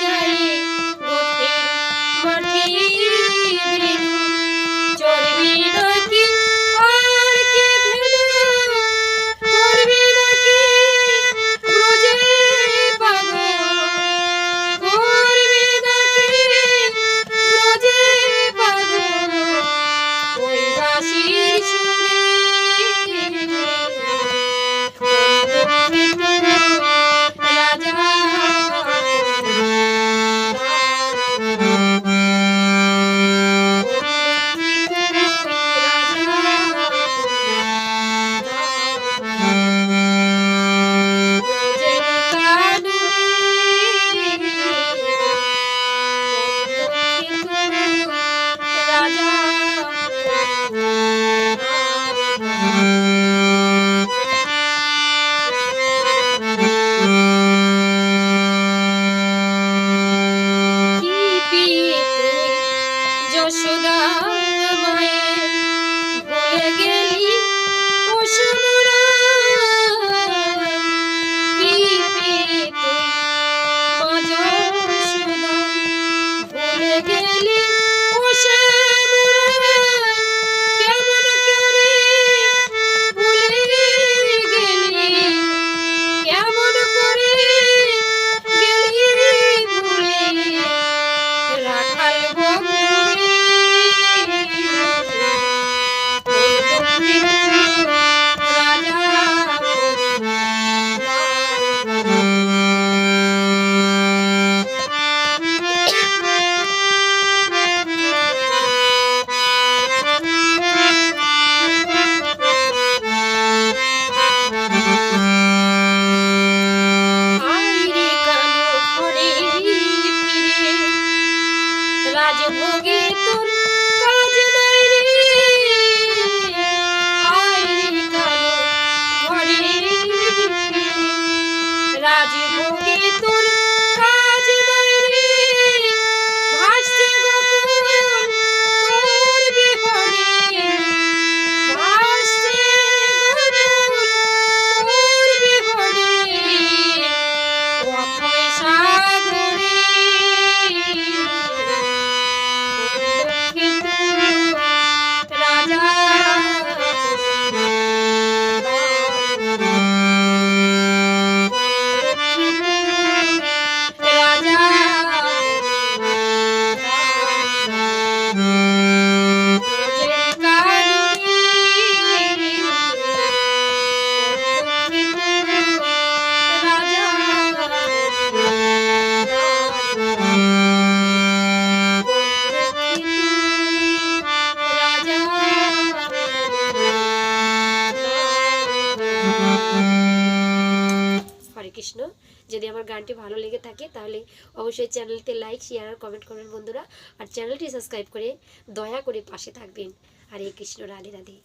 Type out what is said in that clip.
যাই आज होगी तुम হরে কৃষ্ণ। যদি আমার গানটি ভালো লেগে থাকে, তাহলে অবশ্যই চ্যানেলটি লাইক শেয়ার আর কমেন্ট করবেন বন্ধুরা। আর চ্যানেলটি সাবস্ক্রাইব করে দয়া করে পাশে থাকবেন। হরে কৃষ্ণ, রাধে রাধে।